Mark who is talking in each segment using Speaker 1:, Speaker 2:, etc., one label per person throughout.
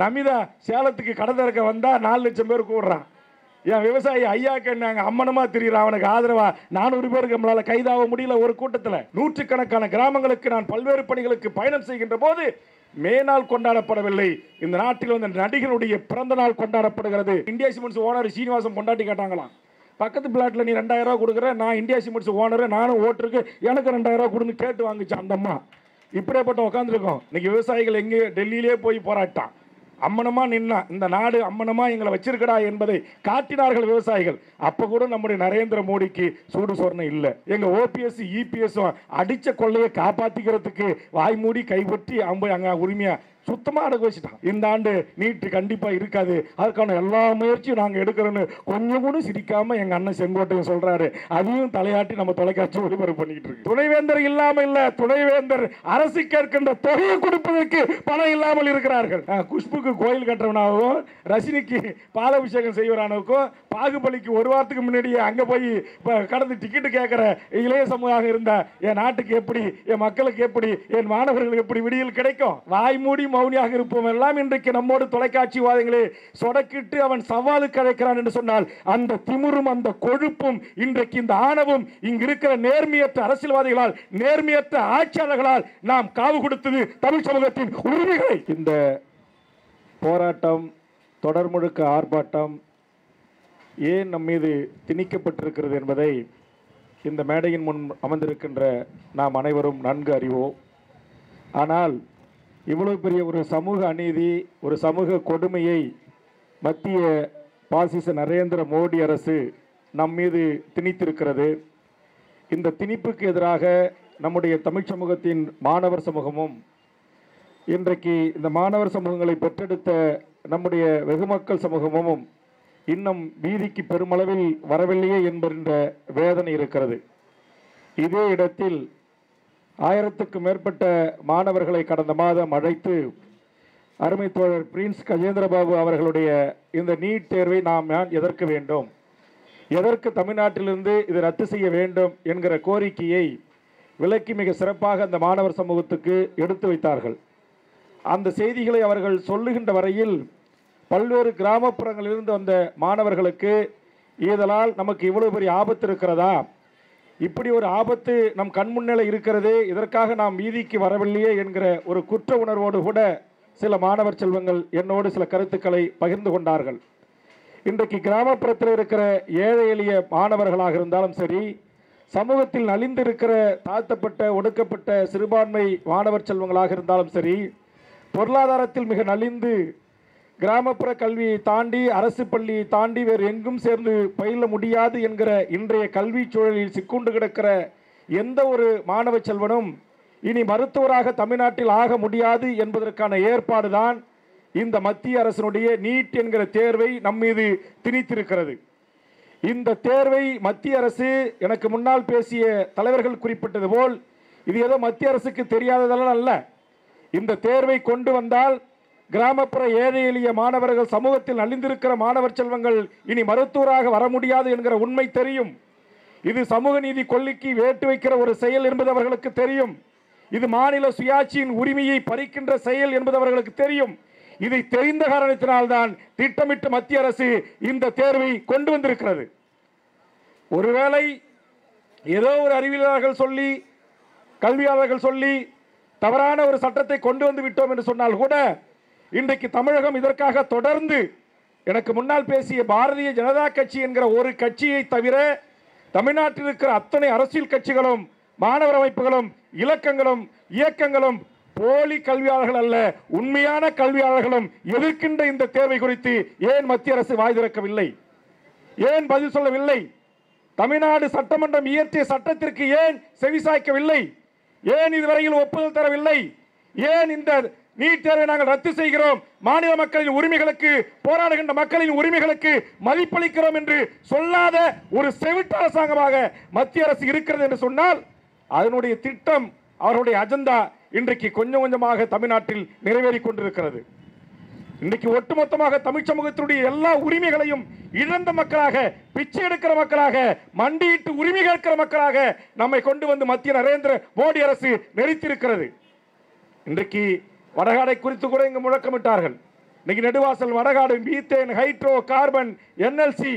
Speaker 1: நமிதா சேலத்துக்கு கடை திறக்க வந்தால் நாலு லட்சம் பேர் கூடுறான். என் விவசாயி ஐயாக்கு நாங்க அம்மனமா தெரியுறான் அவனுக்கு ஆதரவா? நானூறு பேருக்கு நம்மளால் கைதாக முடியல ஒரு கூட்டத்தில். நூற்றுக்கணக்கான கிராமங்களுக்கு நான் பல்வேறு பணிகளுக்கு பயணம் செய்கின்ற போது மேனாள் கொண்டாடப்படவில்லை. இந்த நாட்டில் வந்து நடிகனுடைய பிறந்த நாள் கொண்டாடப்படுகிறது. இந்தியா சிமெண்ட்ஸ் ஓனர் சீனிவாசன் கொண்டாடி கேட்டாங்களாம். பக்கத்து பிளாட்ல நீ ரெண்டாயிரம் ரூபா கொடுக்குற நான் இந்தியா சிமெண்ட்ஸ் ஓனர் நானும் ஓட்டுருக்கு எனக்கு ரெண்டாயிரம் ரூபா கொடுன்னு கேட்டு வாங்குச்சு அந்த அம்மா. இப்படியேப்பட்ட உட்காந்துருக்கோம் இன்னைக்கு விவசாயிகள் எங்கே டெல்லியிலே போய் போராட்டான் அம்மனமா நின்னா இந்த நாடு அம்மனமா எங்களை வச்சிருக்கடா என்பதை காட்டினார்கள் விவசாயிகள். அப்ப கூட நம்முடைய நரேந்திர மோடிக்கு சூடு சொர்ணம் இல்லை. எங்க ஓபிஎஸ் இபிஎஸும் அடிச்ச கொள்ளையை காப்பாத்திக்கிறதுக்கு வாய் மூடி கைப்பற்றி அவங்க அங்க உரிமையா சுத்தமாக அடக்க வச்சுட்டான் இந்த ஆண்டு நீட்டு கண்டிப்பாக இருக்காது. அதுக்கான எல்லா முயற்சியும் நாங்கள் எடுக்கிறோன்னு கொஞ்சம் கூட சிரிக்காமல் எங்கள் அண்ணன் செங்கோட்டையும் சொல்றாரு. அதையும் தலையாட்டி நம்ம தொலைக்காட்சி ஒளிபரப்பு பண்ணிட்டு இருக்கு துணைவேந்தர் இல்லாமல் இல்லை துணைவேந்தர் அரசு கேட்கின்ற தொகையை கொடுப்பதற்கு பணம் இல்லாமல் இருக்கிறார்கள். குஷ்புக்கு கோயில் கட்டுறவனாகவும் ரஜினிக்கு பாலாபிஷேகம் செய்வரானவுக்கும் பாகுபலிக்கு ஒரு வாரத்துக்கு முன்னாடியே அங்கே போய் இப்போ கடந்து டிக்கெட்டு கேட்குற இளைய சமூகம் இருந்தால் என் நாட்டுக்கு எப்படி என் மக்களுக்கு எப்படி என் மாணவர்களுக்கு எப்படி விடியல் கிடைக்கும்? வாய் மூடி மௌனியாக இருப்போம். எல்லாம் இன்றைக்கு நம்மோடு தொலைக்காட்சி வாதங்களே சொடக்கிட்டு அவன் சவாலுக்கு அழைக்கிறான் என்று சொன்னால் அந்த திமுறும் அந்த கொழுப்பும் இன்றைக்கு இந்த ஆணவும் இங்கு இருக்கிற நேர்மையற்ற அரசியல்வாதிகளால் நேர்மையற்ற ஆட்சியாளர்களால் நாம் காவு கொடுத்தது தமிழ் சமூகத்தின் உரிமைகளை. இந்த போராட்டம் தொடர் முழுக்க ஆர்ப்பாட்டம் ஏன் நம் மீது திணிக்கப்பட்டிருக்கிறது என்பதை இந்த மேடையின் முன் அமர்ந்திருக்கின்ற நாம் அனைவரும் நன்கு அறிவோம். ஆனால் இவ்வளவு பெரிய ஒரு சமூக அநீதி ஒரு சமூக கொடுமையை மத்திய பாசிச நரேந்திர மோடி அரசு நம் மீது திணித்திருக்கிறது. இந்த திணிப்புக்கு எதிராக நம்முடைய தமிழ் சமூகத்தின் மாணவர் சமூகமும் இன்றைக்கு இந்த மாணவர் சமூகங்களை பெற்றெடுத்த நம்முடைய வெகுமக்கள் சமூகமும் இன்னும் வீதிக்கு பெருமளவில் வரவில்லையே என்கின்ற வேதனை இருக்கிறது. இதே இடத்தில் ஆயிரத்துக்கும் மேற்பட்ட மாணவர்களை கடந்த மாதம் அழைத்து அருமை தோழர் பிரின்ஸ் கஜேந்திரபாபு அவர்களுடைய இந்த நீட் தேர்வை நாம் ஏன் எதற்கு வேண்டும்? எதற்கு தமிழ்நாட்டிலிருந்து இது ரத்து செய்ய வேண்டும் என்கிற கோரிக்கையை விலக்கி மிக சிறப்பாக அந்த மாணவர் சமூகத்துக்கு எடுத்து வைத்தார்கள். அந்த செய்திகளை அவர்கள் சொல்லுகின்ற வரையில் பல்வேறு கிராமப்புறங்களிலிருந்து வந்த மாணவர்களுக்கு இதனால் நமக்கு இவ்வளவு பெரிய ஆபத்து இருக்கிறதா? இப்படி ஒரு ஆபத்து நம் கண்முன்னில இருக்கிறதே இதற்காக நாம் வீதிக்கு வரவில்லையே என்கிற ஒரு குற்ற உணர்வோடு கூட சில மாணவர் செல்வங்கள் என்னோடு சில கருத்துக்களை பகிர்ந்து கொண்டார்கள். இன்றைக்கு கிராமப்புறத்தில் இருக்கிற ஏழை எளிய மாணவர்களாக இருந்தாலும் சரி சமூகத்தில் நலிந்திருக்கிற தாழ்த்தப்பட்ட ஒடுக்கப்பட்ட சிறுபான்மை மாணவர் செல்வங்களாக இருந்தாலும் சரி பொருளாதாரத்தில் மிக நலிந்து கிராமப்புற கல்வியை தாண்டி அரசு பள்ளியை தாண்டி வேறு எங்கும் சேர்ந்து பயில முடியாது என்கிற இன்றைய கல்வி சூழலில் சிக்குண்டு கிடக்கிற எந்த ஒரு மாணவ செல்வனும் இனி மருத்துவராக தமிழ்நாட்டில் ஆக முடியாது என்பதற்கான ஏற்பாடுதான் இந்த மத்திய அரசினுடைய நீட் என்கிற தேர்வை நம் மீது திணித்திருக்கிறது. இந்த தேர்வை மத்திய அரசு எனக்கு முன்னால் பேசிய தலைவர்கள் குறிப்பிட்டது போல் இது ஏதோ மத்திய அரசுக்கு தெரியாததெல்லாம் அல்ல. இந்த தேர்வை கொண்டு வந்தால் கிராமப்புற ஏழை எளிய மாணவர்கள் சமூகத்தில் நலிந்திருக்கிற மாணவர் செல்வங்கள் இனி மருத்துவராக வர முடியாது என்கிற உண்மை தெரியும். இது சமூக நீதி கொள்ளிக்கு வேட்டு வைக்கிற ஒரு செயல் என்பது அவர்களுக்கு தெரியும். இது மாநில சுயாட்சியின் உரிமையை பறிக்கின்ற செயல் என்பது அவர்களுக்கு தெரியும். இதை தெரிந்த காரணத்தினால்தான் திட்டமிட்டு மத்திய அரசு இந்த தேர்வை கொண்டு வந்திருக்கிறது. ஒருவேளை ஏதோ ஒரு அறிவியலாளர்கள் சொல்லி கல்வியாளர்கள் சொல்லி தவறான ஒரு சட்டத்தை கொண்டு வந்து விட்டோம் என்று சொன்னால் கூட இன்றைக்கு தமிழகம் இதற்காக தொடர்ந்து எனக்கு முன்னால் பேசிய பாரதிய ஜனதா கட்சி என்கிற ஒரு கட்சியை தவிர தமிழ்நாட்டில் இருக்கிற அத்தனை அரசியல் கட்சிகளும் மாணவர் அமைப்புகளும் இலக்கங்களும் இயக்கங்களும் போலி கல்வியாளர்கள் அல்ல உண்மையான கல்வியாளர்களும் எதிர்க்கின்ற இந்த தேர்வை குறித்து ஏன் மத்திய அரசு வாய் திறக்கவில்லை? ஏன் பதில் சொல்லவில்லை? தமிழ்நாடு சட்டமன்றம் இயற்றிய சட்டத்திற்கு ஏன் செவிசாய்க்கவில்லை? ஏன் இதுவரையில் ஒப்புதல் தரவில்லை? ஏன் இந்த நீட் தேர்வை நாங்கள் ரத்து செய்கிறோம். மாநில மக்களின் உரிமைகளுக்கு போராடுகின்ற மக்களின் உரிமைகளுக்கு மதிப்பளிக்கிறோம் என்று சொல்லாத ஒரு செவிட்டு அரசாங்கமாக மத்திய அரசு இருக்கிறது என்று சொன்னால் அதனுடைய திட்டம் அவருடைய அஜெண்டா இன்றைக்கு கொஞ்சம் கொஞ்சமாக தமிழ்நாட்டில் நிறைவேறி கொண்டிருக்கிறது. இன்றைக்கு ஒட்டுமொத்தமாக தமிழ் சமூகத்தினுடைய எல்லா உரிமைகளையும் இழந்த மக்களாக பிச்சை எடுக்கிற மக்களாக மண்டியிட்டு உரிமை கேட்கிற மக்களாக நம்மை கொண்டு வந்து மத்திய நரேந்திர மோடி அரசு நெறித்திருக்கிறது இன்றைக்கு வடகாடை குறித்து கூட இங்கு முழக்கமிட்டார்கள். இன்னைக்கு Neduvasal Vadakadu methane hydrocarbon NLC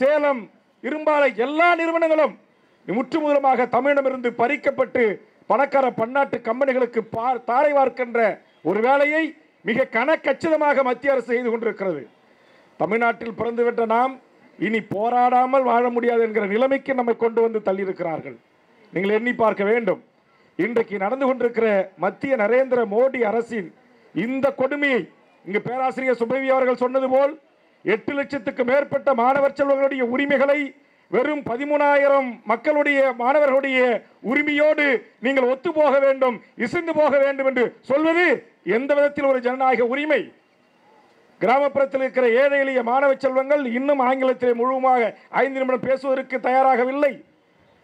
Speaker 1: Salem இரும்பாலை எல்லா நிறுவனங்களும் முற்றுமுதலமாக தமிழிடமிருந்து பறிக்கப்பட்டு பணக்கார பன்னாட்டு கம்பெனிகளுக்கு பார் தாரை வார்க்கின்ற ஒரு வேலையை மிக கனக்கச்சிதமாக மத்திய அரசு செய்து கொண்டிருக்கிறது. தமிழ்நாட்டில் பிறந்துவிட்ட நாம் இனி போராடாமல் வாழ முடியாது என்கிற நிலைமைக்கு நம்மை கொண்டு வந்து தள்ளியிருக்கிறார்கள். நீங்கள் எண்ணி பார்க்க வேண்டும். இன்றைக்கு நடந்து கொண்டிருக்கிற மத்திய நரேந்திர மோடி அரசின் இந்த கொடுமையை இங்கு பேராசிரியர் சுபவி அவர்கள் சொன்னது போல் எட்டு லட்சத்துக்கு மேற்பட்ட மாணவர் செல்வங்களுடைய உரிமைகளை வெறும் பதிமூணாயிரம் மக்களுடைய மாணவர்களுடைய உரிமையோடு நீங்கள் ஒத்து போக வேண்டும் இசைந்து போக வேண்டும் என்று சொல்வது எந்த விதத்தில் ஒரு ஜனநாயக உரிமை? கிராமப்புறத்தில் இருக்கிற ஏழை எளிய மாணவ செல்வங்கள் இன்னும் ஆங்கிலத்திலே முழுவதுமாக ஐந்து நிமிடம் பேசுவதற்கு தயாராகவில்லை.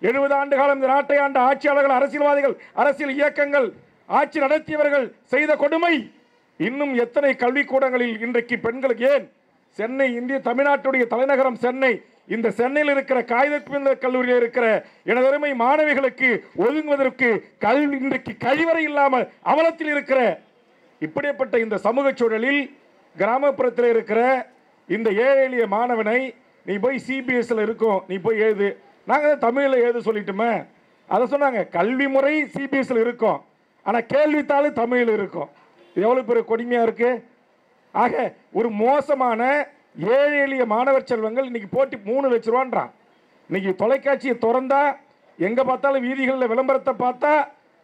Speaker 1: எழுபது ஆண்டு காலம் இந்த நாட்டை ஆண்ட ஆட்சியாளர்கள் அரசியல்வாதிகள் அரசியல் இயக்கங்கள் ஆட்சி நடத்தியவர்கள் செய்த கொடுமை. இன்னும் எத்தனை கல்விக்கூடங்களில் இன்றைக்கு பெண்களுக்கு ஏன்? சென்னை இந்திய தமிழ்நாட்டுடைய தலைநகரம் சென்னை. இந்த சென்னையில் இருக்கிற காகித கல்லூரியில் இருக்கிற எனதருமை மாணவிகளுக்கு ஒதுங்குவதற்கு கல்வி இன்றைக்கு கழிவறை இல்லாமல் அவலத்தில் இருக்கிற இப்படிப்பட்ட இந்த சமூக சூழலில் கிராமப்புறத்தில் இருக்கிற இந்த ஏழை எளிய மாணவனை நீ போய் சிபிஎஸ்ல இருக்கும் நீ போய் எழுது. நாங்கள் தமிழில் எழுத சொல்லிட்டோமே. அதை சொன்னாங்க கல்வி முறை சிபிஎஸ்சில் இருக்கும். ஆனால் கேள்வித்தாள் தமிழில் இருக்கும். எவ்வளோ பெரிய கொடுமையாக இருக்குது ஆக ஒரு மோசமான ஏழை எளிய மாணவர் செல்வங்கள் இன்னைக்கு போட்டி மூணு லட்ச ரூபான்றான் இன்னைக்கு தொலைக்காட்சியை திறந்தா எங்கே பார்த்தாலும் வீதிகளில் விளம்பரத்தை பார்த்தா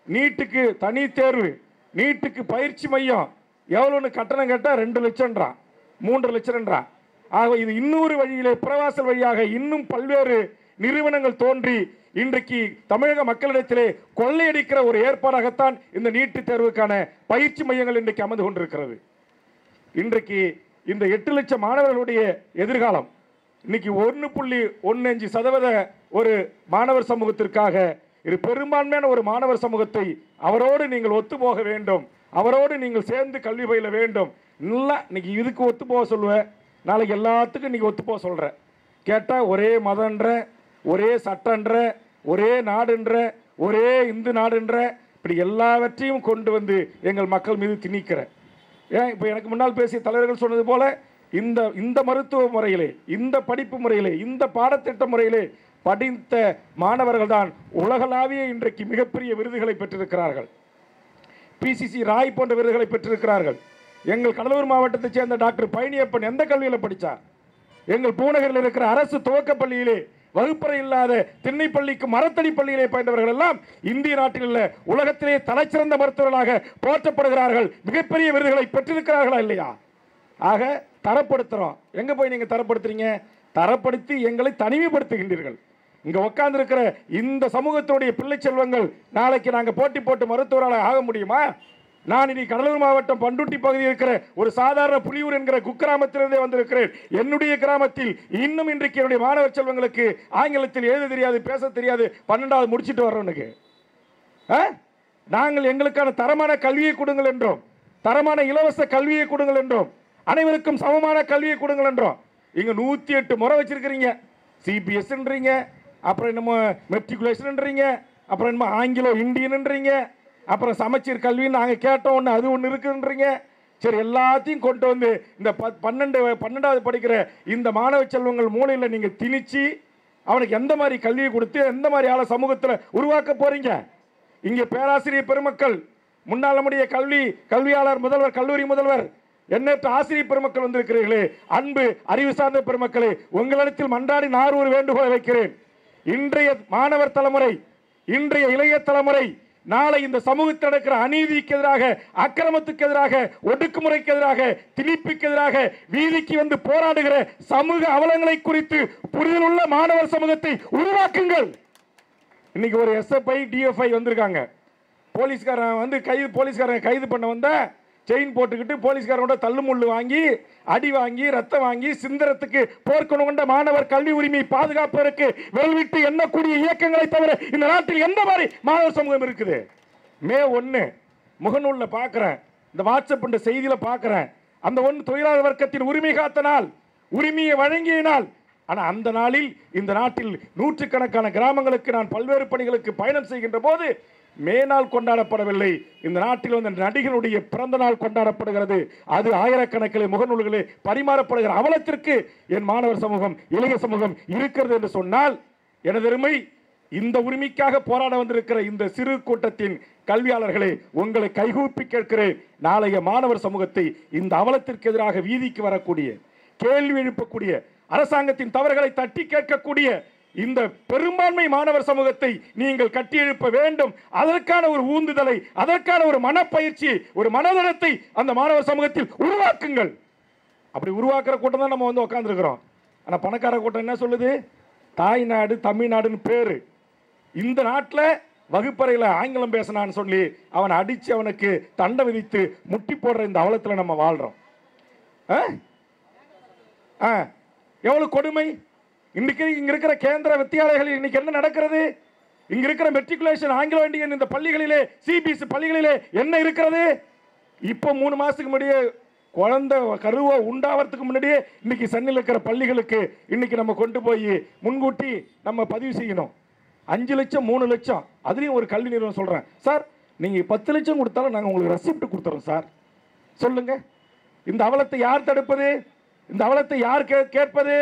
Speaker 1: நீட்டுக்கு தனி தேர்வு நீட்டுக்கு பயிற்சி மையம் எவ்வளோன்னு கட்டணம் கேட்டால் ரெண்டு லட்சம்ன்றான் மூன்று லட்சம்ன்றான் ஆக இது இன்னொரு வழியிலே புறவாசல் வழியாக இன்னும் பல்வேறு நிறுவனங்கள் தோன்றி இன்றைக்கு தமிழக மக்களிடத்திலே கொள்ளையடிக்கிற ஒரு ஏற்பாடாகத்தான் இந்த நீட்டுத் தேர்வுக்கான பயிற்சி மையங்கள் இன்றைக்கு அமர்ந்து கொண்டிருக்கிறது. இன்றைக்கு இந்த எட்டு லட்சம் மாணவர்களுடைய எதிர்காலம் இன்னைக்கு ஒன்று புள்ளி ஒன்று அஞ்சு சதவீத ஒரு மாணவர் சமூகத்திற்காக இது பெரும்பான்மையான ஒரு மாணவர் சமூகத்தை அவரோடு நீங்கள் ஒத்து போக வேண்டும். அவரோடு நீங்கள் சேர்ந்து கல்வி பயில வேண்டும். நல்லா இன்னைக்கு இதுக்கு ஒத்து போக சொல்லுவேன் நாளைக்கு எல்லாத்துக்கும் இன்னைக்கு ஒத்து போக சொல்கிறேன் கேட்டால் ஒரே மதன்ற ஒரே சட்டன்ற ஒரே நாடுன்ற ஒரே இந்து நாடுன்ற இப்படி எல்லாவற்றையும் கொண்டு வந்து எங்கள் மக்கள் மீது திணிக்கிற. ஏன்? இப்போ எனக்கு முன்னால் பேசிய தலைவர்கள் சொன்னது போல இந்த இந்த மருத்துவ முறையிலே இந்த படிப்பு முறையிலே இந்த பாடத்திட்ட முறையிலே படித்த மாணவர்கள் தான் உலகளாவிய இன்றைக்கு மிகப்பெரிய விருதுகளை பெற்றிருக்கிறார்கள். பிசிசி ராய் போன்ற விருதுகளை பெற்றிருக்கிறார்கள். எங்கள் கடலூர் மாவட்டத்தைச் சேர்ந்த டாக்டர் பழனியப்பன் எந்த கல்வியில் படித்தார் எங்கள் பூநகரில் இருக்கிற அரசு துவக்கப் பள்ளியிலே வகுப்பறை இல்லாத திண்ணைப்பள்ளிக்கு மரத்தடி பள்ளியிலே பயின்றவர்கள் எல்லாம் இந்திய நாட்டில் உள்ள உலகத்திலே தலைச்சிறந்த மருத்துவர்களாக போற்றப்படுகிறார்கள். மிகப்பெரிய விருதுகளை பெற்றிருக்கிறார்களா இல்லையா? ஆக தரப்படுத்துகிறோம் எங்கே போய் நீங்கள் தரப்படுத்துறீங்க? தரப்படுத்தி எங்களை தனிமைப்படுத்துகின்றீர்கள். இங்கே உட்கார்ந்துருக்கிற இந்த சமூகத்துடைய பிள்ளை செல்வங்கள் நாளைக்கு நாங்கள் போட்டி போட்டு மருத்துவராக ஆக முடியுமா? நான் இனி கடலூர் மாவட்டம் பண்டுட்டி பகுதியில் இருக்கிற ஒரு சாதாரண புலியூர் என்கிற குக்கிராமத்திலிருந்தே வந்திருக்கிறேன். என்னுடைய கிராமத்தில் இன்னும் இன்றைக்கு என்னுடைய மாணவர் செல்வங்களுக்கு ஆங்கிலத்தில் எழுத தெரியாது பேச தெரியாது. பன்னெண்டாவது முடிச்சிட்டு வர்றவனுக்கு ஆ? நாங்கள் எங்களுக்கான தரமான கல்வியை கொடுங்கள் என்றோம். தரமான இலவச கல்வியை கொடுங்கள் என்றோம். அனைவருக்கும் சமமான கல்வியை கொடுங்கள் என்றோம். இங்கே நூற்றி எட்டு முறை வச்சிருக்கிறீங்க. சிபிஎஸ்ன்றீங்க அப்புறம் என்னமோ மெட்ரிகுலேஷன்ன்றீங்க அப்புறம் என்னமோ ஆங்கிலோ இந்தியன்ன்றீங்க அப்புறம் சமச்சீர் கல்வின்னு நாங்கள் கேட்டோம் ஒன்று அது ஒன்று இருக்குன்றீங்க. சரி எல்லாத்தையும் கொண்டு வந்து இந்த ப பன்னெண்டு பன்னெண்டாவது படிக்கிற இந்த மாணவ செல்வங்கள் மூலையில் நீங்கள் திணிச்சு அவனுக்கு எந்த மாதிரி கல்வியை கொடுத்து எந்த மாதிரி ஆளை சமூகத்தில் உருவாக்க போகிறீங்க இங்கே பேராசிரியர் பெருமக்கள் முன்னாள் நம்முடைய கல்வி கல்வியாளர் முதல்வர் கல்லூரி முதல்வர் எண்ணற்ற ஆசிரியர் பெருமக்கள் வந்திருக்கிறீர்களே அன்பு அறிவு சார்ந்த பெருமக்களே உங்களிடத்தில் மன்றாடி நான் ஒரு வேண்டுகோளை வைக்கிறேன். இன்றைய மாணவர் தலைமுறை இன்றைய இளைய தலைமுறை நாளை இந்த சமூகத்தில் நடக்கிற அநீதிக்கு எதிராக அக்கிரமத்துக்கு எதிராக ஒடுக்குமுறைக்கு எதிராக திணிப்புக்கு எதிராக வீதிக்கு வந்து போராடுகிற சமூக அவலங்களை குறித்து புரிதலுள்ள மாணவர் சமூகத்தை உருவாக்குங்கள். இன்னைக்கு ஒரு எஸ்எஃப்ஐ டிஎஃப்ஐ வந்திருக்காங்க. போலீஸ்காரன் வந்து கைது போலீஸ்காரன் கைது பண்ண வந்த செயின் போட்டுக்கிட்டு போலீஸ்காரனோட தள்ளுமுள்ளு வாங்கி அடி வாங்கி ரத்தம் வாங்கி சிந்தரத்துக்கு போர்க்கணும் கொண்ட மாணவர் கல்வி உரிமை பாதுகாப்பதற்கு வெளிவிட்டு எண்ணக்கூடிய இயக்கங்களை தவிர இந்த நாட்டில் எந்த மாதிரி மாணவர் சமூகம் இருக்குது? மே ஒன்று முகநூலில் பார்க்குறேன் இந்த வாட்ஸ்அப் என்ற செய்தியில் பார்க்குறேன் அந்த ஒன்று தொழிலாளர் வர்க்கத்தின் உரிமை காத்த நாள் உரிமையை வழங்கிய நாள் ஆனால் அந்த நாளில் இந்த நாட்டில் நூற்றுக்கணக்கான கிராமங்களுக்கு நான் பல்வேறு பணிகளுக்கு பயணம் செய்கின்ற போது மேனாள் கொண்டாடப்படவில்லை. இந்த நாட்டில் வந்து நடிகருடைய பிறந்த நாள் கொண்டாடப்படுகிறது. அது ஆயிரக்கணக்கில் முகநூல்களே பரிமாறப்படுகிற அவலத்திற்கு என் மாணவர் சமூகம் இளைய சமூகம் இருக்கிறது என்று சொன்னால் எனதருமை இந்த உரிமைக்காக போராட வந்திருக்கிற இந்த சிறு கூட்டத்தின் கல்வியாளர்களே உங்களை கைகூப்பி கேட்கிறேன். நாளைய மாணவர் சமூகத்தை இந்த அவலத்திற்கு எதிராக வீதிக்கு வரக்கூடிய கேள்வி எழுப்பக்கூடிய அரசாங்கத்தின் தவறுகளை தட்டி கேட்கக்கூடிய இந்த பெரும்பான்மை மாணவர் சமூகத்தை நீங்கள் கட்டி எழுப்ப வேண்டும். அதற்கான ஒரு ஊந்துதலை அதற்கான ஒரு மனப்பயிற்சி ஒரு மனதளத்தை அந்த மாணவர் சமூகத்தில் உருவாக்குங்கள். அப்படி உருவாக்குற கூட்டம் தான் நம்ம வந்து உட்காந்துருக்கிறோம் ஆனால் பணக்கார கூட்டம் என்ன சொல்லுது? தாய்நாடு தமிழ்நாடுன்னு பேர். இந்த நாட்டில் வகுப்பறையில் ஆங்கிலம் பேசினான்னு சொல்லி அவனை அடித்து அவனுக்கு தண்டை விதித்து முட்டி போடுற இந்த அவலத்தில் நம்ம வாழ்கிறோம் ஆ? ஆ. கொடுமை? இன்றைக்கு இங்க இருக்கிற கேந்திர வித்தியாலயங்களில் இன்னைக்கு என்ன நடக்கிறது? இங்க இருக்கிற மெட்ரிகுலேஷன் ஆங்கிலோ இந்தியன் இந்த பள்ளிகளிலே சிபிஎஸ்சி பள்ளிகளிலே என்ன இருக்கிறது? இப்போ மூணு மாசத்துக்கு முன்னாடியே குழந்தை கருவை உண்டாவதுக்கு முன்னாடியே இன்னைக்கு சென்னையில் இருக்கிற பள்ளிகளுக்கு இன்னைக்கு நம்ம கொண்டு போய் முன்கூட்டி நம்ம பதிவு செய்யணும். அஞ்சு லட்சம் மூணு லட்சம். அதுலேயும் ஒரு கல்வி நிறுவனம் சொல்கிறேன் சார் நீங்கள் பத்து லட்சம் கொடுத்தாலும் நாங்கள் உங்களுக்கு ரெசிப்ட் கொடுத்துறோம் சார். சொல்லுங்கள் இந்த அவலத்தை யார் தடுப்பது? இந்த அவலத்தை யார் கே கேட்பது?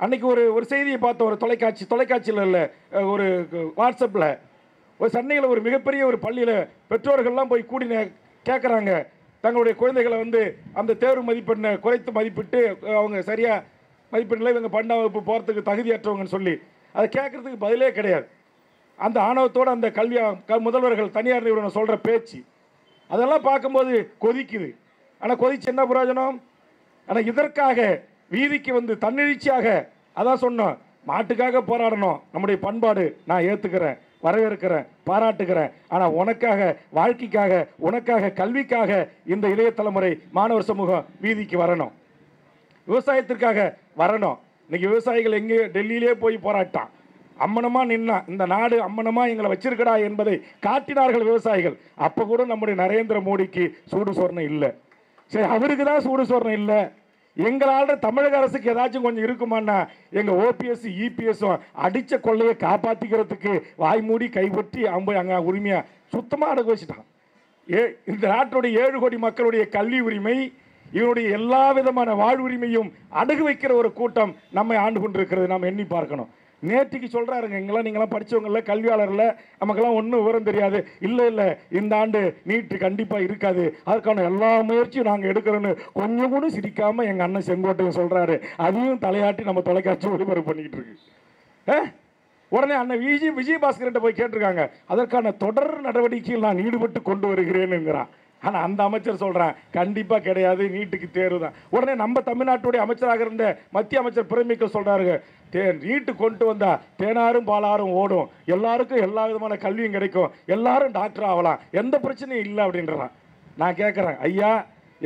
Speaker 1: அன்னைக்கு ஒரு ஒரு செய்தியை பார்த்தோம் ஒரு தொலைக்காட்சி தொலைக்காட்சியில் இல்லை ஒரு வாட்ஸ்அப்பில் ஒரு சென்னையில் ஒரு மிகப்பெரிய ஒரு பள்ளியில் பெற்றோர்கள்லாம் போய் கூடி கேட்குறாங்க தங்களுடைய குழந்தைகளை வந்து அந்த தேர்வு மதிப்பெண்ணை குறைத்து மதிப்பிட்டு அவங்க சரியாக மதிப்பெண்ணில் இவங்க பன்னெண்டாம் வகுப்பு போகிறதுக்கு தகுதியற்றவங்கன்னு சொல்லி. அதை கேட்குறதுக்கு பதிலே கிடையாது. அந்த ஆணவத்தோடு அந்த கல்வி க- முதல்வர்கள் தனியார் நிறுவனம் சொல்கிற பேச்சு அதெல்லாம் பார்க்கும்போது கொதிக்குது. ஆனால் கொதிச்சு என்ன பிரயோஜனம்? ஆனால் இதற்காக வீதிக்கு வந்து தன்னெழுச்சியாக அதான் சொன்னோம் மாட்டுக்காக போராடணும். நம்முடைய பண்பாடு நான் ஏற்றுக்கிறேன் வரவேற்கிறேன் பாராட்டுகிறேன். ஆனால் உனக்காக வாழ்க்கைக்காக உனக்காக கல்விக்காக இந்த இளைய தலைமுறை மாணவர் சமூகம் வீதிக்கு வரணும். விவசாயத்திற்காக வரணும். இன்னைக்கு விவசாயிகள் எங்கே? டெல்லியிலே போய் போராட்டான் அம்மனமாக நின்னா இந்த நாடு அம்மனமாக எங்களை வச்சிருக்கடா என்பதை காட்டினார்கள் விவசாயிகள். அப்போ கூட நம்முடைய நரேந்திர மோடிக்கு சூடு சொர்ணம் இல்லை. சரி அவருக்கு தான் சூடு சொர்ணம் இல்லை. எங்களால் தமிழக அரசுக்கு ஏதாச்சும் கொஞ்சம் இருக்குமான்னா எங்கள் ஓபிஎஸ் இபிஎஸும் அடித்த கொள்ளையை காப்பாற்றிக்கிறதுக்கு வாய் மூடி கைப்பற்றி அவங்க அங்கே உரிமையாக சுத்தமாக அடகு வச்சுட்டான் ஏ இந்த நாட்டுடைய ஏழு கோடி மக்களுடைய கல்வி உரிமை இவனுடைய எல்லா விதமான வாழ்வுரிமையும் அடகு வைக்கிற ஒரு கூட்டம் நம்மை ஆண்டு கொண்டிருக்கிறது. நாம் எண்ணி பார்க்கணும். நேற்றுக்கு சொல்கிறாருங்க எங்கெல்லாம் நீங்களாம் படித்தவங்கள கல்வியாளரில் நமக்கெல்லாம் ஒன்றும் விவரம் தெரியாது. இல்லை இல்லை இந்த ஆண்டு நீட்டு கண்டிப்பாக இருக்காது. அதற்கான எல்லா முயற்சியும் நாங்கள் எடுக்கிறோன்னு கொஞ்சம் கூட சிரிக்காமல் எங்கள் அண்ணன் செங்கோட்டையன் சொல்கிறாரு அதையும் தலையாட்டி நம்ம தொலைக்காட்சி ஒளிபரப்பு பண்ணிக்கிட்டு இருக்கு. ஆ? உடனே அண்ணன் விஜய் விஜயபாஸ்கர்கிட்ட போய் கேட்டிருக்காங்க. அதற்கான தொடர் நடவடிக்கையில் நான் ஈடுபட்டு கொண்டு வருகிறேன்னுங்கிறான். ஆனால் அந்த அமைச்சர் சொல்கிறான் கண்டிப்பாக கிடையாது நீட்டுக்கு தேர்வு தான். உடனே நம்ம தமிழ்நாட்டுடைய அமைச்சராக இருந்த மத்திய அமைச்சர் பிரமிக்க சொல்கிறாருங்க தே நீட்டு கொண்டு வந்தால் தேனாரும் பாலாரும் ஓடும். எல்லாருக்கும் எல்லா விதமான கல்வியும் கிடைக்கும். எல்லாரும் டாக்டர் ஆகலாம். எந்த பிரச்சனையும் இல்லை அப்படின்றான் நான் கேட்குறேன் ஐயா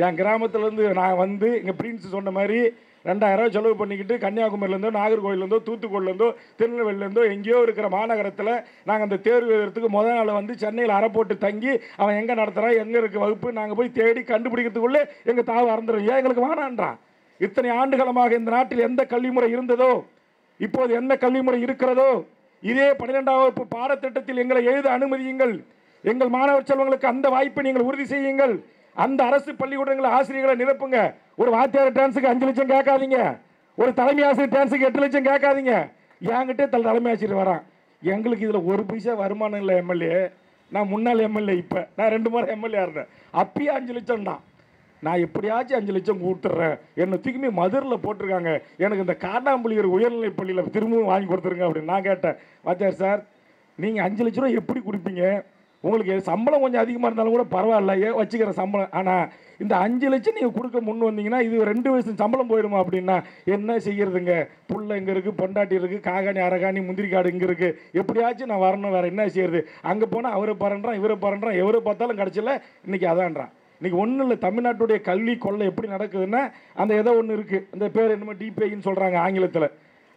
Speaker 1: என் கிராமத்துலேருந்து நான் வந்து இங்கே பிரின்ஸ் சொன்ன மாதிரி ரெண்டாயிரம் ரூபா செலவு பண்ணிக்கிட்டு கன்னியாகுமரியிலேருந்தோ நாகர்கோவிலேருந்தோ தூத்துக்குடிலேருந்தோ திருநெல்வேலியிலேருந்தோ எங்கேயோ இருக்கிற மாநகரத்தில் நாங்கள் அந்த தேர்வு எழுதுறதுக்கு முதல் நாள் வந்து சென்னையில் அறை போட்டு தங்கி அவன் எங்கே நடத்துகிறான் எங்கே இருக்க வகுப்பு நாங்கள் போய் தேடி கண்டுபிடிக்கிறதுக்குள்ளே எங்கள் தாவை அறந்துடும் ஏன் எங்களுக்கு வேணான்றான்? இத்தனை ஆண்டுகளமாக இந்த நாட்டில் எந்த கல்வி முறை இருந்ததோ இப்போது என்ன கல்வி முறை இருக்கிறதோ இதே பன்னிரெண்டாம் வகுப்பு பாடத்திட்டத்தில் எங்களை எழுத அனுமதியுங்கள். எங்கள் மாணவர் செல்வங்களுக்கு அந்த வாய்ப்பை நீங்கள் உறுதி செய்யுங்கள். அந்த அரசு பள்ளிக்கூடங்களை ஆசிரியர்களை நிரப்புங்க. ஒரு வாத்தியார் டான்ஸுக்கு அஞ்சு லட்சம் கேட்காதீங்க. ஒரு தலைமை ஆசிரியர் டான்ஸுக்கு எட்டு லட்சம் கேட்காதீங்க. என்கிட்டே தலை தலைமை ஆசிரியர் வரான். எங்களுக்கு இதில் ஒரு பைசா வருமானம் இல்லை எம்எல்ஏ. நான் முன்னாள் எம்எல்ஏ இப்போ. நான் ரெண்டு முறை எம்எல்ஏ இருந்தேன் அப்பயே அஞ்சு லட்சம் தான் நான் எப்படியாச்சும் அஞ்சு லட்சம் கொடுத்துட்றேன் என்னை தூக்கி மதுரில் போட்டிருக்காங்க. எனக்கு இந்த காட்டாம்புலியூர் உயர்நிலைப் பள்ளியில் திரும்பவும் வாங்கி கொடுத்துருங்க அப்படின்னு நான் கேட்டேன். வாத்தியார் சார் நீங்கள் அஞ்சு லட்ச ரூபா எப்படி கொடுப்பீங்க? உங்களுக்கு சம்பளம் கொஞ்சம் அதிகமாக இருந்தாலும் கூட பரவாயில்ல. ஏன் வச்சுக்கிற சம்பளம்? ஆனால் இந்த அஞ்சு லட்சம் நீங்கள் கொடுக்க முன் வந்தீங்கன்னா இது ரெண்டு வயசு சம்பளம் போயிடுமா அப்படின்னா என்ன செய்யறதுங்க? புள்ள இங்கே இருக்குது பொண்டாட்டி இருக்குது காகாணி அரகாணி முந்திரி காடு இங்கே இருக்குது எப்படியாச்சும் நான் வரணும் வேறு என்ன செய்யறது? அங்கே போனால் அவரை பாருன்றான் இவரை பாருன்றான் எவரை பார்த்தாலும் கிடச்சில இன்றைக்கி அதான்றான். இன்றைக்கி ஒன்றும் இல்லை தமிழ்நாட்டுடைய கல்வி கொள்ளை எப்படி நடக்குதுன்னா அந்த ஏதோ ஒன்று இருக்குது அந்த பேர் என்னமோ டிபிஐன்னு சொல்கிறாங்க ஆங்கிலத்தில்.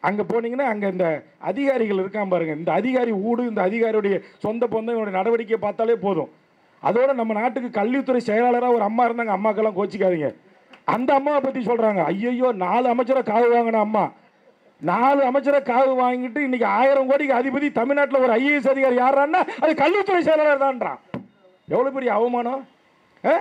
Speaker 1: அங்கே போனீங்கன்னா அங்கே இந்த அதிகாரிகள் இருக்கான் பாருங்கள் இந்த அதிகாரி ஊடு இந்த அதிகாரியுடைய சொந்த பொந்த இவனுடைய நடவடிக்கையை பார்த்தாலே போதும். அதோட நம்ம நாட்டுக்கு கல்வித்துறை செயலாளராக ஒரு அம்மா இருந்தாங்க. அம்மாக்கெல்லாம் கோச்சிக்காதீங்க. அந்த அம்மாவை பற்றி சொல்கிறாங்க ஐயையோ நாலு அமைச்சரை காவு வாங்கின அம்மா. நாலு அமைச்சரை காவு வாங்கிட்டு இன்னைக்கு ஆயிரம் கோடிக்கு அதிபதி தமிழ்நாட்டில் ஒரு ஐஏஎஸ் அதிகாரி யாரான்னா அது கல்வித்துறை செயலாளர் தான்றான் எவ்வளோ பெரிய அவமானம்? ஆ?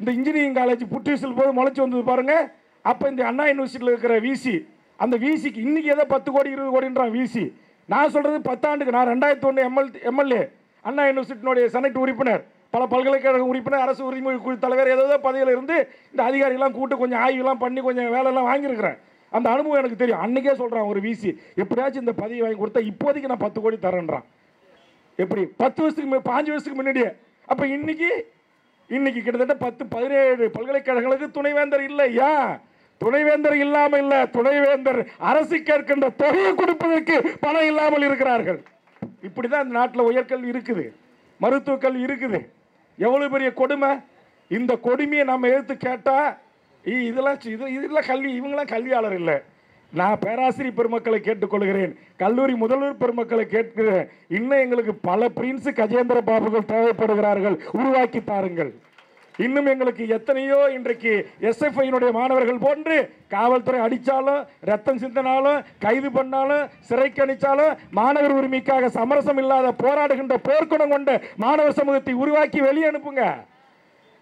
Speaker 1: இந்த இன்ஜினியரிங் காலேஜ் புற்றுசல் போது முளைச்சி வந்தது பாருங்கள் அப்போ இந்த அண்ணா யூனிவர்சிட்டியில் இருக்கிற விசி அந்த விசிக்கு இன்றைக்கி ஏதோ பத்து கோடி இருபது கோடின்றான் விசி நான் சொல்கிறது பத்தாண்டுக்கு. நான் ரெண்டாயிரத்தி ஒன்று எம்எல் எம்எல்ஏ அண்ணா யூனிவர்சிட்டியினுடைய செனட் உறுப்பினர் பல பல்கலைக்கழக உறுப்பினர் அரசு உரிமை குழு தலைவர் ஏதோ பதவியில் இருந்து இந்த அதிகாரிலாம் கூட்டு கொஞ்சம் ஆய்வுலாம் பண்ணி கொஞ்சம் வேலையெல்லாம் வாங்கியிருக்கிறேன். அந்த அனுபவம் எனக்கு தெரியும். அன்னைக்கே சொல்கிறான் ஒரு விசி எப்படியாச்சும் இந்த பதவி வாங்கி கொடுத்தா இப்போதைக்கு நான் பத்து கோடி தரேன்றான். எப்படி? பத்து வருஷத்துக்கு பாஞ்சு வருஷத்துக்கு முன்னாடியே. அப்போ இன்றைக்கி இன்றைக்கி கிட்டத்தட்ட பத்து பதினேழு பல்கலைக்கழகங்களுக்கு துணைவேந்தர் இல்லை. ஏன்? துணைவேந்தர் இல்லாமல் இல்லை. துணைவேந்தர் அரசு கேட்கின்ற தொகையை கொடுப்பதற்கு பணம் இல்லாமல் இருக்கிறார்கள். இப்படி தான் இந்த நாட்டில் உயர்கல்வி இருக்குது மருத்துவக்கல்வி இருக்குது. எவ்வளோ பெரிய கொடுமை? இந்த கொடுமையை நம்ம எடுத்து கேட்டால் இதெல்லாம் இது இதெல்லாம் கல்வி இவங்களாம் கல்வியாளர் இல்லை. நான் பேராசிரியர் பெருமக்களை கேட்டுக்கொள்கிறேன் கல்லூரி முதல்வர் பெருமக்களை கேட்கிறேன். இன்னும் எங்களுக்கு பல பிரின்ஸ் கஜேந்திர பாபுகள் தேவைப்படுகிறார்கள். உருவாக்கி தாருங்கள். இன்னும் எங்களுக்கு எத்தனையோ இன்றைக்கு எஸ்எஃப்ஐனுடைய மாணவர்கள் போன்று காவல்துறை அடித்தாலும் ரத்தம் சிந்தினாலும் கைது பண்ணாலும் சிறைக்கு அடித்தாலும் மாணவர் உரிமைக்காக சமரசம் இல்லாத போராடுகின்ற போர்க்குணம் கொண்ட மாணவர் சமூகத்தை உருவாக்கி வெளியே அனுப்புங்க.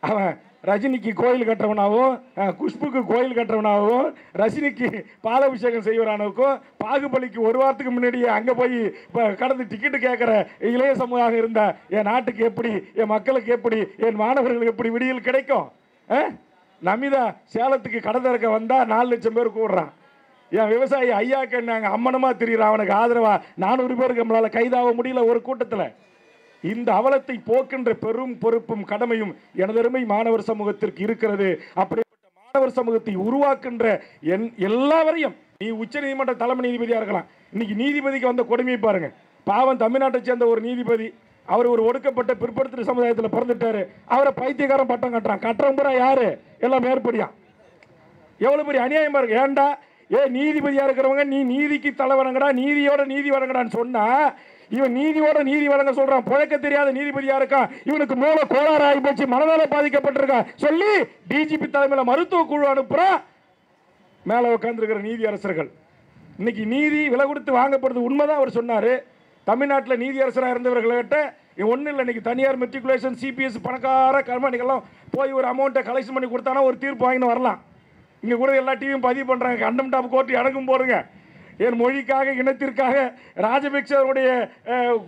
Speaker 1: அவன் ரஜினிக்கு கோயில் கட்டுறவனாகவும் குஷ்புக்கு கோயில் கட்டுறவனாகவும் ரஜினிக்கு பாலாபிஷேகம் செய்வரானவுக்கும் பாகுபலிக்கு ஒரு வாரத்துக்கு முன்னாடியே அங்கே போய் இப்போ கடந்து டிக்கெட்டு கேட்குற இளைய சமூகமாக இருந்த என் நாட்டுக்கு எப்படி என் மக்களுக்கு எப்படி என் மாணவர்களுக்கு எப்படி விடியல் கிடைக்கும்? நமிதா சேலத்துக்கு கடை இருக்க வந்தால் நாலு லட்சம் பேர் கூடுறான். என் விவசாயி ஐயாக்கு நாங்கள் அம்மனமாக திரியிறான் அவனுக்கு ஆதரவாக நானூறு பேருக்கு நம்மளால் கைதாக முடியல ஒரு கூட்டத்தில். இந்த அவலத்தை போக்கின்ற பெரும் பொறுப்பும் கடமையும் எனதருமை மாணவர் சமூகத்திற்கு இருக்கிறது. அப்படிப்பட்ட மாணவர் சமூகத்தை உருவாக்குகின்ற என் எல்லாவரையும் நீ உச்ச நீதிமன்ற தலைமை நீதிபதியா இருக்கலாம். இன்னைக்கு நீதிபதிக்கு வந்த கொடுமையை பாருங்க. பாவம் தமிழ்நாட்டை சேர்ந்த ஒரு நீதிபதி அவர் ஒரு ஒடுக்கப்பட்ட பிற்படுத்துற சமுதாயத்தில் பிறந்துட்டாரு. அவரை பைத்தியக்காரன் பட்டம் கட்டுறான். கட்டுறவன் பூரா யாரு? எல்லாம் மேற்படியா. எவ்வளவு பெரிய அநியாயமா இருக்கு. ஏண்டா ஏ நீதிபதியா இருக்கிறவங்க நீ நீதிக்கு தலை வணங்கடா நீதியோட நீதி வணங்கடான்னு சொன்னா இவன் நீதியோட நீதி வழங்க சொல்றான். புழக்க தெரியாத நீதிபதியா இருக்கான் இவனுக்கு மூல கோளாறு ஆகி போச்சு மனதால பாதிக்கப்பட்டிருக்கான் சொல்லி டிஜிபி தலைமையில் மருத்துவ குழு அனுப்புறான் மேலே உட்காந்துருக்கிற நீதி அரசர்கள். இன்னைக்கு நீதி விலை கொடுத்து வாங்கப்படுது உண்மைதான் அவர் சொன்னார். தமிழ்நாட்டில் நீதி அரசராக இருந்தவர்கள்கிட்ட ஒன்றும் இல்லை இன்னைக்கு தனியார் மெட்ரிகுலேஷன் சிபிஎஸ் பணக்கார கர்மானிகள்லாம் போய் ஒரு அமௌண்ட்டை கலெக்ஷன் பண்ணி கொடுத்தானா ஒரு தீர்ப்பு வாங்கின்னு வரலாம். இங்கே கூட எல்லா டிவியும் பதிவு பண்ணுறாங்க கண்டம் டாப் கோர்ட்டு இறங்கும் போடுங்க. என் மொழிக்காக இனத்திற்காக ராஜபக்சருடைய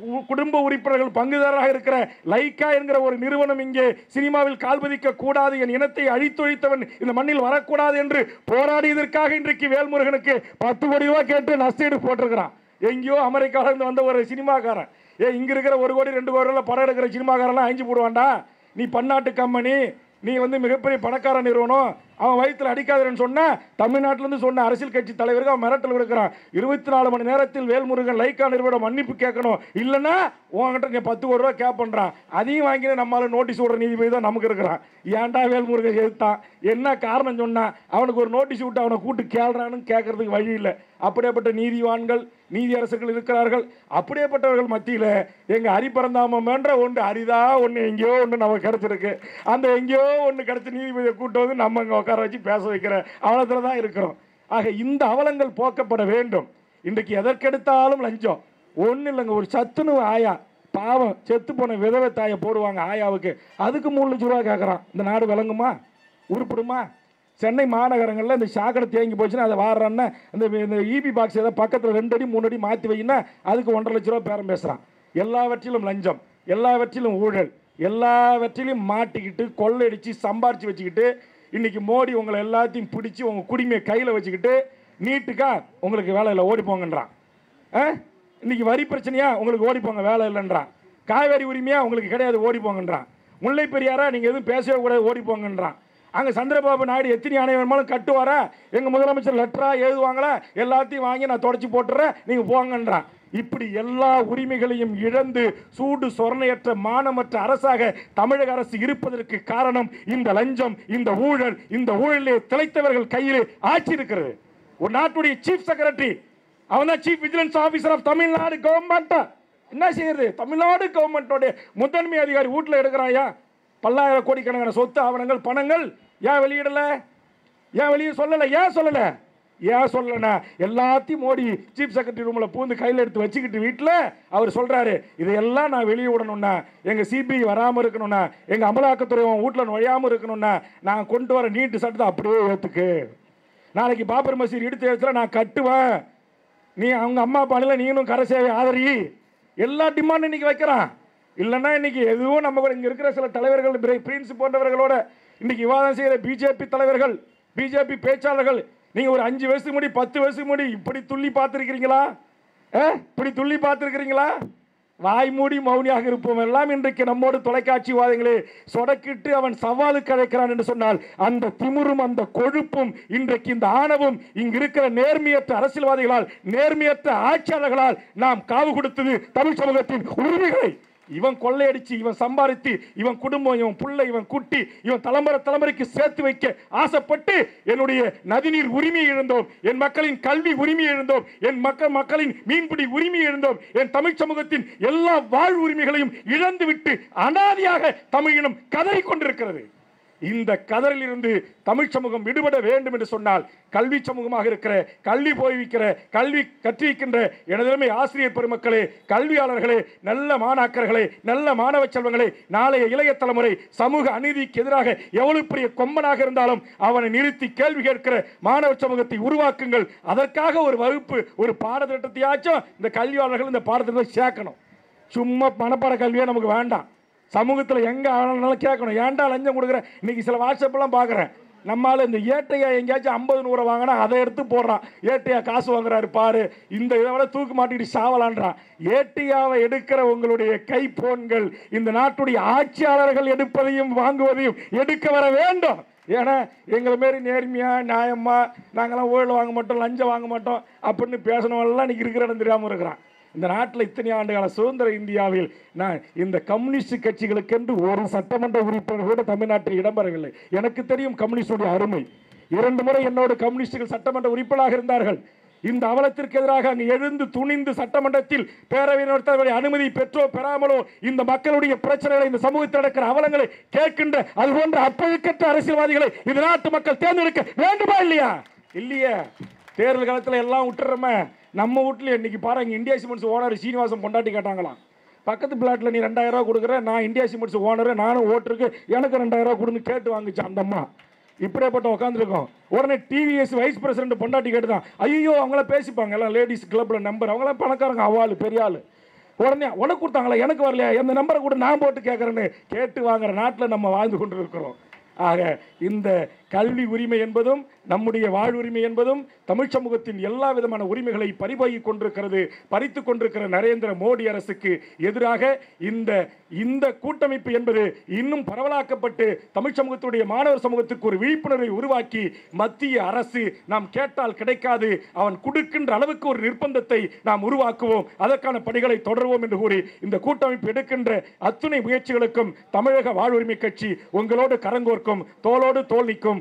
Speaker 1: உ- குடும்ப உறுப்பினர்கள் பங்குதாரராக இருக்கிற லைக்கா என்கிற ஒரு நிறுவனம் இங்கே சினிமாவில் கால்பதிக்க கூடாது. என் இனத்தை அழித்தொழித்தவன் இந்த மண்ணில் வரக்கூடாது என்று போராடியதற்காக இன்றைக்கு வேல்முருகனுக்கு பத்து கோடி ரூபாய் கேட்டு நஷ்டீடு போட்டிருக்கிறான். எங்கேயோ அமெரிக்காவில இருந்து வந்த ஒரு சினிமாக்காரன். ஏ இங்க இருக்கிற ஒரு கோடி ரெண்டு கோடி ரூபாய் படம் எடுக்கிற சினிமாக்காரெல்லாம் அழிஞ்சு போடுவான்டா. நீ பன்னாட்டு கம்பெனி நீ வந்து மிகப்பெரிய பணக்கார நிறுவனம் அவன் வயிற்றுல அடிக்காதன்னு சொன்ன தமிழ்நாட்டிலேருந்து சொன்ன அரசியல் கட்சி தலைவருக்கு அவன் மிரட்டல் விடுக்கிறான். இருபத்தி நாலு மணி நேரத்தில் வேல்முருகன் லைக்கா நிறுவனம் மன்னிப்பு கேட்கணும். இல்லைன்னா உன்கிட்ட நீ பத்து கோடி ரூபா பண்ணுறான் அதையும் வாங்கி நம்மளால நோட்டீஸ் விடுற நீதிபதி தான் நமக்கு இருக்கிறான். ஏன்டா வேல்முருகன் எதிர்த்தான்? என்ன காரணம் சொன்னால் அவனுக்கு ஒரு நோட்டீஸ் விட்டு அவனை கூட்டு கேள்றான்னு கேட்கறதுக்கு வழி இல்லை. அப்படியேப்பட்ட நீதிவான்கள் நீதியரசர்கள் இருக்கிறார்கள். அப்படியேப்பட்டவர்கள் மத்தியில் எங்கள் ஹரிபரந்தாமம் என்ற ஒன்று அரிதா ஒன்று எங்கேயோ ஒன்று நமக்கு கிடச்சிருக்கு. அந்த எங்கேயோ ஒன்று கிடச்ச நீதிபதியை கூட்டு வந்து நம்ம உட்கார வச்சு பேச வைக்கிற அவலத்தில் தான் இருக்கிறோம். ஆக இந்த அவலங்கள் போக்கப்பட வேண்டும். இன்றைக்கு எதற்கெடுத்தாலும் லஞ்சம். ஒன்றும் இல்லைங்க ஒரு சத்துணவு ஆயா. பாவம் செத்து போன விதவை தாயை போடுவாங்க ஆயாவுக்கு. அதுக்கு மூணு லட்ச ரூபா கேட்குறான் இந்த நாடு விளங்குமா? உருப்பிடுமா? சென்னை மாநகரங்களில் இந்த சாக்கடை தேங்கி போச்சுன்னா அதை வாடுறான்னா இந்த இந்த இபி பாக்ஸ் ஏதாவது பக்கத்தில் ரெண்டு அடி மூணு அடி மாற்றி வைன்னா அதுக்கு ஒன்றரை லட்ச ரூபா பேரம் பேசுகிறான் எல்லாவற்றிலும் லஞ்சம் எல்லாவற்றிலும் ஊழல் எல்லாவற்றிலையும் மாட்டிக்கிட்டு கொள்ளடிச்சு சம்பாரித்து வச்சுக்கிட்டு இன்னைக்கு மோடி உங்களை எல்லாத்தையும் பிடிச்சி உங்கள் குடிமையை கையில் வச்சுக்கிட்டு நீட்டுக்கா உங்களுக்கு வேலை இல்லை ஓடி போங்கன்றான். ஆ? இன்னைக்கு வரி பிரச்சனையா? உங்களுக்கு ஓடி போங்க வேலை இல்லைன்றான். காவேரி உரிமையா? உங்களுக்கு கிடையாது ஓடி போங்கன்றான். முல்லை பெரியாரா? நீங்கள் எதுவும் பேசவே கூடாது ஓடி போங்கன்றான். அங்கே சந்திரபாபு நாயுடு எத்தனை அணை வேணுமாலும் கட்டுவாரா? எங்கள் முதலமைச்சர் லெட்டரா எழுதுவாங்களா? எல்லாத்தையும் வாங்கி நான் தொடச்சி போட்டுறேன் நீங்கள் போங்கன்றான். இப்படி எல்லா உரிமைகளையும் இழந்து சூடு சொரணையற்ற மானமற்ற அரசாக தமிழக அரசு இருப்பதற்கு காரணம் இந்த லஞ்சம் இந்த ஊழல் இந்த ஊழலே திளைத்தவர்கள் கையிலே ஆட்சி இருக்கிறது. ஒரு நாட்டுடைய சீஃப் செக்ரட்டரி அவன் தான் chief vigilance officer of Tamil Nadu government என்ன செய்யறது? தமிழ்நாடு கவர்மெண்டோட முதன்மை அதிகாரி வீட்டில் எடுக்கிறாயா பல்லாயிரம் கோடிக்கணக்கான சொத்து ஆவணங்கள் பணங்கள் ஏன் வெளியிடல? ஏன் வெளியே சொல்லலை? ஏன் சொல்லலை? ஏன் சொல்லனா எல்லாத்தையும் மோடி சீஃப் செக்ரட்டரி ரூமில் பூந்து கையில் எடுத்து வச்சுக்கிட்டு வீட்டில் அவர் சொல்கிறாரு இதையெல்லாம் நான் வெளியே விடணும்னா எங்கள் சிபிஐ வராமல் இருக்கணும்னா எங்கள் அமலாக்கத்துறை வீட்டில் நுழையாமல் இருக்கணும்னா நான் கொண்டு வர நீட்டு சட்டத்தை அப்படியே ஏற்றுக்கு நாளைக்கு பாபர் மசீர் இடித்து இடத்துல நான் கட்டுவேன். நீ அவங்க அம்மா அப்பால நீனும் கரை சேவை ஆதரி. எல்லா டிமாண்டும் இன்றைக்கி வைக்கிறான். இல்லைன்னா இன்றைக்கி எதுவும் நம்ம கூட இங்கே இருக்கிற சில தலைவர்கள் பிரின்ஸ் போன்றவர்களோட இன்றைக்கி விவாதம் செய்கிற பிஜேபி தலைவர்கள் பிஜேபி பேச்சாளர்கள் நீங்கள் ஒரு அஞ்சு வருஷத்துக்கு முடி பத்து வயசுக்கு முடி இப்படி துள்ளி பார்த்துருக்கிறீங்களா? இப்படி துள்ளி பார்த்துருக்கிறீங்களா? வாய் மூடி மௌனியாக இருப்போம். எல்லாம் இன்றைக்கு நம்மோடு தொலைக்காட்சி வாதங்களே சொடக்கிட்டு அவன் சவாலுக்கு அழைக்கிறான் என்று சொன்னால் அந்த திமிரும் அந்த கொழுப்பும் இன்றைக்கு இந்த ஆணவும் இங்கு இருக்கிற நேர்மையற்ற அரசியல்வாதிகளால் நேர்மையற்ற ஆட்சியாளர்களால் நாம் காவு கொடுத்தது தமிழ் சமூகத்தின் உரிமைகளை. இவன் கொள்ளையடிச்சு இவன் சம்பாதித்து இவன் குடும்பம் இவன் பிள்ளை இவன் குட்டி இவன் தலைமுறை தலைமுறைக்கு சேர்த்து வைக்க ஆசைப்பட்டு என்னுடைய நதிநீர் உரிமையை இழந்தோம் என் மக்களின் கல்வி உரிமையை இழந்தோம் என் மக்கள் மக்களின் மீன்பிடி உரிமையை இழந்தோம் என் தமிழ் சமூகத்தின் எல்லா வாழ் உரிமைகளையும் இழந்துவிட்டு அனாதியாக தமிழினம் கதறி கொண்டிருக்கிறது. இந்த கதறிலிருந்து தமிழ் சமூகம் விடுபட வேண்டும் என்று சொன்னால் கல்வி சமூகமாக இருக்கிற கல்வி போய்விக்கிற கல்வி கற்றிருக்கின்ற எனதருமை ஆசிரியர் பெருமக்களே கல்வியாளர்களே நல்ல மாணாக்கர்களே நல்ல மாணவ செல்வங்களே நாளைய இளைய தலைமுறை சமூக அநீதிக்கு எதிராக எவ்வளவு பெரிய கொம்பனாக இருந்தாலும் அவனை நிறுத்தி கேள்வி கேட்கிற மாணவ சமூகத்தை உருவாக்குங்கள். அதற்காக ஒரு வகுப்பு ஒரு பாடத்திட்டத்தையாச்சும் இந்த கல்வியாளர்கள் இந்த பாடத்திட்டத்தை சேர்க்கணும். சும்மா மனப்பாட கல்வியே நமக்கு வேண்டாம். சமூகத்தில் எங்கே ஆனாலும் கேட்கணும். ஏன்டா லஞ்சம் கொடுக்குறேன் இன்னைக்கு சில வாட்ஸ்அப்லாம் பார்க்குறேன். நம்மால் இந்த ஏட்டையா எங்கேயாச்சும் ஐம்பது நூறு வாங்கினா அதை எடுத்து போடுறான். ஏட்டையா காசு வாங்குறாரு பாரு. இந்த இதை விட தூக்கு மாட்டிக்கிட்டு சாவலான்றான். ஏட்டையாவை எடுக்கிற உங்களுடைய கைப்போன்கள் இந்த நாட்டுடைய ஆட்சியாளர்கள் எடுப்பதையும் வாங்குவதையும் எடுக்க வர வேண்டும். ஏன்னா எங்களை மாரி நேர்மையாக நியாயமாக நாங்களாம் ஊழல் வாங்க மாட்டோம் லஞ்சம் வாங்க மாட்டோம் அப்படின்னு பேசினவெல்லாம் இன்றைக்கி இருக்கிற இடம் தெரியாமல் இருக்கிறான். இந்த நாட்டில் இத்தனை ஆண்டுகால சுதந்திர இந்தியாவில் நான் இந்த கம்யூனிஸ்ட் கட்சிகளுக்கென்று ஒரு சட்டமன்ற உறுப்பினர் கூட தமிழ்நாட்டில் இடம்பெறவில்லை. எனக்கு தெரியும் கம்யூனிஸ்டுடைய அருமை. இரண்டு முறை என்னோடு கம்யூனிஸ்டுகள் சட்டமன்ற உறுப்பினராக இருந்தார்கள். இந்த அவலத்திற்கு எதிராக அங்கு எழுந்து துணிந்து சட்டமன்றத்தில் பேரவையினர் நடத்தவரை அனுமதி பெற்றோ பெறாமலோ இந்த மக்களுடைய பிரச்சனைகளை இந்த சமூகத்தில் நடக்கிற அவலங்களை கேட்கின்ற அது போன்ற அப்பழுக்கற்ற அரசியல்வாதிகளை இந்த நாட்டு மக்கள் தேர்ந்தெடுக்க வேண்டுமா இல்லையா? இல்லையே. தேர்தல் காலத்தில் எல்லாம் விட்டுறோமே. நம்ம வீட்டில் இன்னைக்கு பாருங்க இந்தியா சிமெண்ட்ஸ் ஓனர் சீனிவாசம் பொண்டாட்டி கேட்டாங்களாம். பக்கத்து பிளாட்டில் நீ ரெண்டாயிரம் ரூபா கொடுக்குற நான் இந்தியா சிமெண்ட்ஸ் ஓனர் நானும் ஓட்டுருக்கு எனக்கு ரெண்டாயிரம் ரூபா கொடுங்க கேட்டு வாங்குச்சு அந்த அம்மா. இப்படியேப்பட்ட உட்காந்துருக்கோம் உடனே டிவிஎஸ் வைஸ் பிரசிடென்ட் பொண்டாட்டி கேட்டு தான் ஐயோ அவங்கள பேசிப்பாங்க. எல்லாம் லேடிஸ் கிளப்பில் நம்பர் அவங்களாம் பணக்காரங்க அவாள் பெரிய ஆள் உடனே உனக்கு கொடுத்தாங்களா எனக்கு வரலையா? எந்த நம்பரை கூட நான் போட்டு கேட்குறேன்னு கேட்டு வாங்குற நாட்டில் நம்ம வாழ்ந்து கொண்டு இருக்கிறோம் ஆக இந்த கல்வி உரிமை என்பதும் நம்முடைய வாழ்வுரிமை என்பதும் தமிழ் சமூகத்தின் எல்லா விதமான உரிமைகளை பறிபோகிக் கொண்டிருக்கிறது பறித்து கொண்டிருக்கிற நரேந்திர மோடி அரசுக்கு எதிராக இந்த இந்த கூட்டமைப்பு என்பது இன்னும் பரவலாக்கப்பட்டு தமிழ் சமூகத்துடைய மாணவர் சமூகத்துக்கு ஒரு விழிப்புணர்வை உருவாக்கி மத்திய அரசு நாம் கேட்டால் கிடைக்காது அவன் கொடுக்கின்ற அளவுக்கு ஒரு நிர்பந்தத்தை நாம் உருவாக்குவோம் அதற்கான பணிகளை தொடர்வோம் என்று கூறி இந்த கூட்டமைப்பு எடுக்கின்ற அத்துணை முயற்சிகளுக்கும் தமிழக வாழ்வுரிமை கட்சி உங்களோடு கரங்கோர்க்கும் தோளோடு தோல் நிற்கும்.